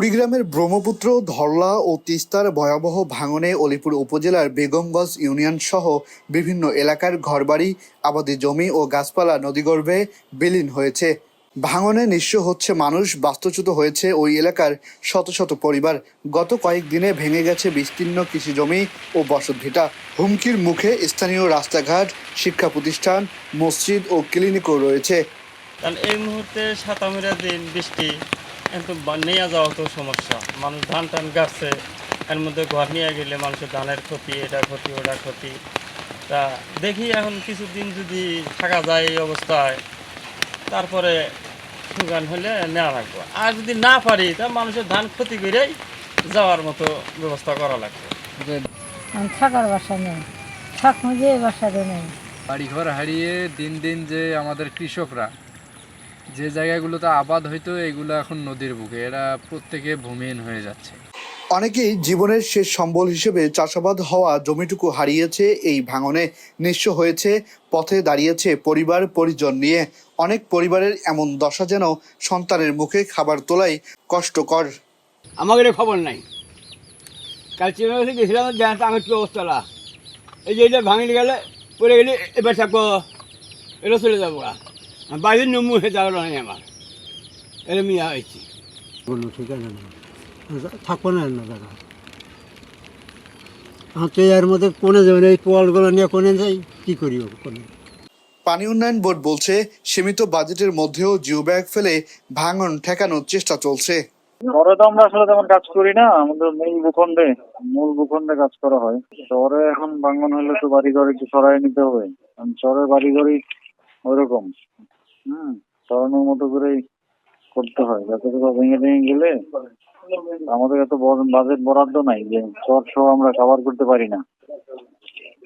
কুড়িগ্রামের ব্রহ্মপুত্র, ধরলা ও তিস্তার ভয়াবহ ভাঙনে অলিপুর উপজেলার বেগমগঞ্জ ইউনিয়ন সহ বিভিন্ন এলাকার ঘরবাড়ি, আবাদি জমি ও গাছপালা নদীগর্ভে বিলীন হয়েছে। ভাঙনে নিঃস্ব হচ্ছে মানুষ, বাস্তুচ্যুত হয়েছে ওই এলাকার শত শত পরিবার। গত কয়েকদিনে ভেঙে গেছে বিস্তীর্ণ কৃষি জমি ও বসতভিটা হুমকির মুখে স্থানীয় রাস্তাঘাট, শিক্ষা প্রতিষ্ঠান, মসজিদ ও ক্লিনিকও রয়েছে। এই মুহূর্তে সাতামিরা দিন বৃষ্টি। কিন্তু নিয়ে যাওয়া তো সমস্যা। মানুষ ধান টান গাছে এর মধ্যে ঘর নিয়ে গেলে মানুষের ধানের ক্ষতি এটা ক্ষতি ওটা ক্ষতি। তা দেখি এখন কিছুদিন যদি থাকা যায় এই অবস্থায় তারপরে সুগান হলে নেওয়া লাগবে। আর যদি না পারি তা মানুষের ধান ক্ষতি করেই যাওয়ার মতো ব্যবস্থা করা লাগবে। থাকার বাসা নেই। থাকব যে বাসাতে নেই। বাড়িঘর হারিয়ে দিন দিন যে আমাদের কৃষকরা যে জায়গাগুলোতে আবাদ হইতো এগুলো এখন নদীর বুকে। এরা প্রত্যেকে ভূমিহীন হয়ে যাচ্ছে। অনেকেই জীবনের শেষ সম্বল হিসেবে চাষাবাদ হওয়া জমিটুকু হারিয়েছে এই ভাঙনে নিঃস্ব হয়েছে পথে দাঁড়িয়েছে পরিবার পরিজন নিয়ে। অনেক পরিবারের এমন দশা যেন সন্তানের মুখে খাবার তোলাই কষ্টকর। আমাদের খবর নাই। কাল চিনে গেছিলাম জানতে আমার কি অবস্থা। এই যে এটা ভাঙিয়ে গেলে পড়ে গেলে এবার থাকব এটা চলে যাব আর নমু হয়ে যাওয়ার নাই আমার। এটা মিয়া হয়েছি কোনো ঠিকানা নেই থাকব না না দাদা এর মধ্যে কোনে যাবেন এই পোয়ালগুলো নিয়ে কোনে যাই? কী করি কোনে? পানি উন্নয়ন বোর্ড বলছে সীমিত বাজেটের মধ্যেও জিও ব্যাগ ফেলে ভাঙন ঠেকানোর চেষ্টা চলছে। শহরে তো আমরা আসলে তেমন কাজ করি না। আমাদের মূল ভূখণ্ডে মূল ভূখণ্ডে কাজ করা হয়। শহরে এখন বাঙ্গন হলে তো বাড়িঘর একটু সরাই নিতে হবে। কারণ শহরের বাড়িঘরই ওইরকম। হুম, সরানোর মতো করেই করতে হয়। যাতে কোথাও ভেঙে ভেঙে গেলে আমাদের এত বাজেট বরাদ্দ নাই যে চর সহ আমরা কভার করতে পারি না।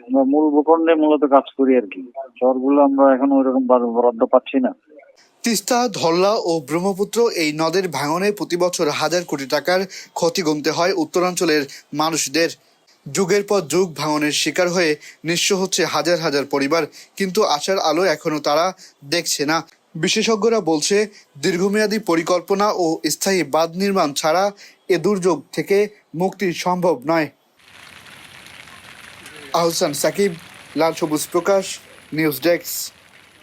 আমরা মূল ভূখণ্ডে মূলত কাজ করি আর কি। চরগুলো আমরা এখন ওইরকম বরাদ্দ পাচ্ছি না। তিস্তা ধল্লা ও ব্রহ্মপুত্র এই নদের ভাঙনে প্রতি বছর হাজার কোটি টাকার ক্ষতি গুনতে হয় উত্তরাঞ্চলের মানুষদের। যুগের পর যুগ ভাঙনের শিকার হয়ে নিঃস্ব হচ্ছে হাজার হাজার পরিবার, কিন্তু আশার আলো এখনও তারা দেখছে না। বিশেষজ্ঞরা বলছে, দীর্ঘমেয়াদী পরিকল্পনা ও স্থায়ী বাঁধ নির্মাণ ছাড়া এ দুর্যোগ থেকে মুক্তি সম্ভব নয়। আহসান সাকিব, লাল সবুজ প্রকাশ, নিউজ ডেস্ক।